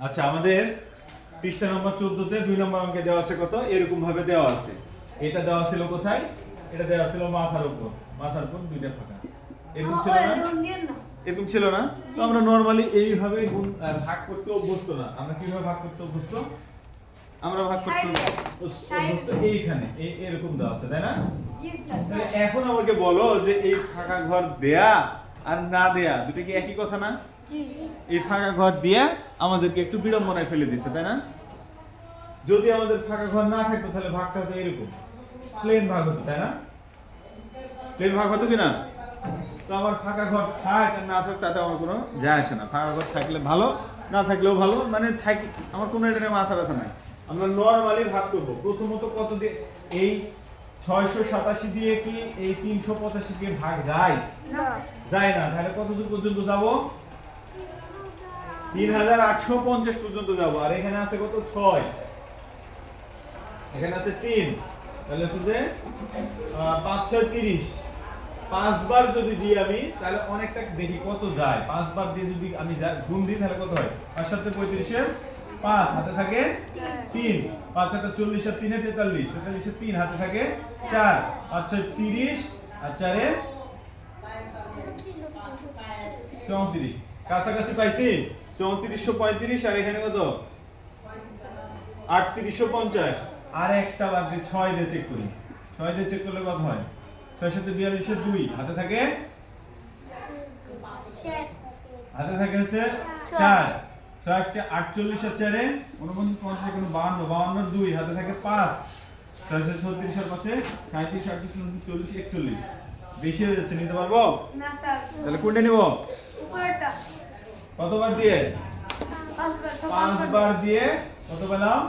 আচ্ছা আমাদের পৃষ্ঠা নম্বর চোদ্দতে দুই নম্বর অঙ্কে দেওয়া আছে কত? এরকম ভাবে দেওয়া আছে। এটা দেওয়া ছিল কোথায়? এটা দেওয়া ছিল মাথার উপর। মাথার উপর দুইটা ফাঁকা। এরকম ছিল না? এরকম ছিল না? তো আমরা নরমালি এইভাবে ভাগ করতে অভ্যস্ত না। আমরা কীভাবে ভাগ করতে অভ্যস্ত? আমরা ভাগ করতে অভ্যস্ত এইখানে। এই এরকম দেওয়া আছে তাই না? এখন আমাকে বলো যে এই ফাঁকা ঘর দেয়া আর না দেয়া দুটো কি একই কথা না? এই ফাঁকা ঘর দিয়ে আমাদেরকে একটু বিড়ম্বনায় ফেলে দিছে তাই না? যদি আমাদের ফাঁকা ঘর না থাকতো তাহলে ভাগটা হতো এরকম। প্লেন ভাগ হতো তাই না? প্লেন ভাগ হতো কিনা? তো আমার ফাঁকা ঘর থাক না থাক তাতে আমার কোনো যায় আসে না। ফাঁকা ঘর থাকলে ভালো না থাকলেও ভালো। মানে থাক আমার কোনো এটা মাথা ব্যথা নাই। আমরা নর্মালি ভাগ করব। প্রথমত কত দিয়ে এই ছয়শো সাতাশি দিয়ে কি এই তিনশো পঁচাশি কে ভাগ যায়? যায় না। তাহলে কত দূর পর্যন্ত যাব? তিন হাজার আটশো পঞ্চাশ পর্যন্ত যাব। আর এখানে আছে কত? ছয়। এখানে আছে তিন। তাহলে হচ্ছে যে পাঁচ, ছয়, তিরিশ। পাঁচবার যদি দিই আমি, তাহলে অনেকটা দেখি কত যায়। পাঁচবার দিয়ে যদি আমি গুণ দিই, তাহলে কত হয়? পাঁচ সাথে পঁয়ত্রিশের পাঁচ। হাতে থাকে তিন। পাঁচ একটা চল্লিশ আর তিনে তেতাল্লিশ। তেতাল্লিশের তিন, হাতে থাকে চার। পাঁচ, ছয়, তিরিশ আর চারে চৌত্রিশ। কাছাকাছি পাইছি? চৌত্রিশশো পঁয়ত্রিশ আর এখানে কত? আটত্রিশশো পঞ্চাশ। আর একটা বাদ দিয়ে ছয় দিয়ে চেক করি। ছয় দিয়ে চেক করলে কত হয়? ছয় সাথে বিয়াল্লিশে দুই। হাতে থাকে? হাতে থাকে হচ্ছে চার। ছয় আসছে আটচল্লিশ আর চারে উনপঞ্চাশ পঞ্চাশ এখানে বাহান্ন। বাহান্ন দুই। হাতে থাকে পাঁচ। ছয় ছয় ছত্রিশ আর পাঁচে সাঁত্রিশ আটত্রিশ উনত্রিশ চল্লিশ একচল্লিশ। বেশি হয়ে যাচ্ছে নিতে পারব? তাহলে কোনটা নিব? কতবার দিয়ে? পাঁচবার দিয়ে কত পেলাম?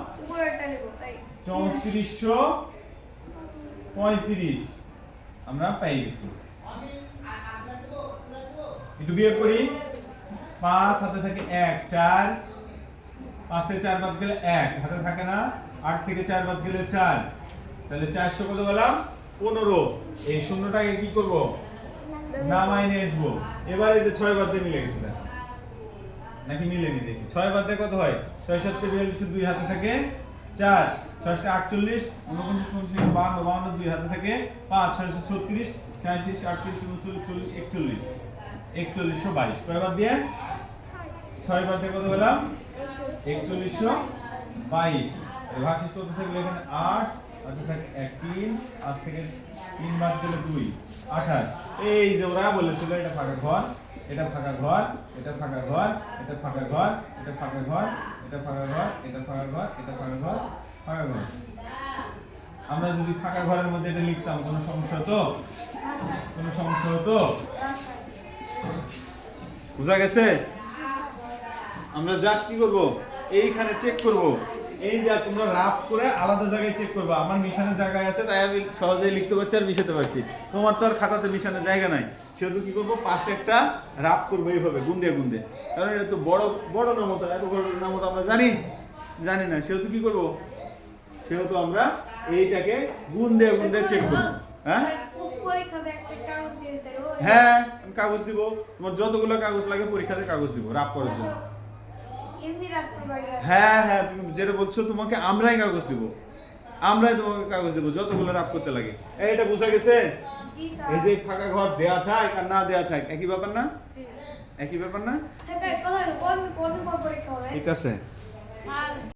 চৌত্রিশশো পঁয়ত্রিশ। আমরা পেয়ে গেছি। একটু বিয়োগ করি। পাঁচ হাতে থাকে এক চার। পাঁচ থেকে চার বাদ গেলে এক হাতে থাকে না? আট থেকে চার বাদ গেলে চার। তাহলে চারশো কত পেলাম? পনেরো। এই শূন্যটাকে কি করব? নামাই নিয়ে আসব। এবারে যে ছয় বাদ দিয়ে মিলে গেছে দেখো। নাকি মিলেনি দেখি? ছয় বাদ কত হয়? ছয় সাতটা বিয়াল্লিশ দুই হাতে থাকে চার ছয়টা আটচল্লিশ উনপঞ্চাশ পঞ্চাশ বাহান্ন বাহান্ন দুই হাতে থাকে পাঁচ, ছয়শো ছত্রিশ সাঁত্রিশ আটত্রিশ, উনচল্লিশ, চল্লিশ, একচল্লিশ, একচল্লিশশো বাইশ। কয় বাদ দিয়ে? ছয় বাদ দিয়ে কত পেলাম? একচল্লিশশো বাইশ। ভাগশেষ কত থাকলে এখানে? আট এক তিন তিন দুই, আঠাশ। এই যে ওরা বলেছিল, এটা ফাঁকা ঘর, এটা ঘর, এটা ফাঁকা ঘর, এটা ঘর, এটা ফাঁকা ঘর ফাঁকা ঘর ঘর, এটা ফাঁকা ঘর ফাঁকা ঘর। আমরা যদি ফাঁকা ঘরের মধ্যে এটা লিখতাম, কোনো সমস্যা হতো? কোনো সমস্যা হতো? বুঝা গেছে? আমরা জাস্ট কি করব? এইখানে চেক করব। এই যে তোমরা রাফ করে আলাদা জায়গায় চেক করবে। আমার মিশনের জায়গায় আছে, তাই আমি সহজেই লিখতে পারছি আর মিশাতে পারছি। তোমার তো আর খাতাতে মিশানোর জায়গা নাই। সেহেতু কি করব? পাশে একটা রাফ করব এইভাবে, গুন্দে গুন্দে। কারণ এটা তো বড় বড় নামত, এত বড় নামত আমরা জানি জানি না। সেহেতু কি করব? সেহেতু আমরা এইটাকে গুন্দে গুন্দে চেক করব। হ্যাঁ? হ্যাঁ কাগজ দিব। তোমার যতগুলো কাগজ লাগে পরীক্ষাতে কাগজ দিব রাপ করার জন্য। হ্যাঁ হ্যাঁ তুমি যেটা বলছো তোমাকে আমরাই কাগজ দিব আমরাই তোমাকে কাগজ দিব যতগুলো রাফ করতে লাগে এই, এটা বোঝা গেছে এই যে ফাঁকা ঘর দেয়া থাক আর না দেয়া থাক একই ব্যাপার না একই ব্যাপার না ঠিক আছে